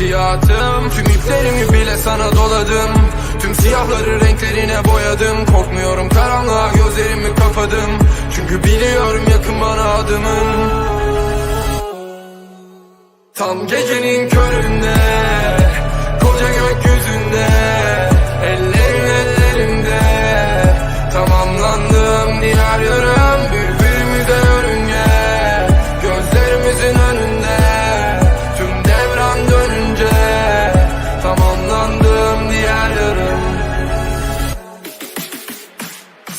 ihtiyatım Tüm iplerimi bile sana doladım. Tüm siyahları renklerine boyadım. Korkmuyorum karanlığa gözlerimi kapadım. Çünkü biliyorum yakın bana adımın Tam gecenin köründe Koca gökyüzünde Ellerin ellerimde Tamamlandım diğer yarım Birbirimize yörünge Gözlerimizin önünde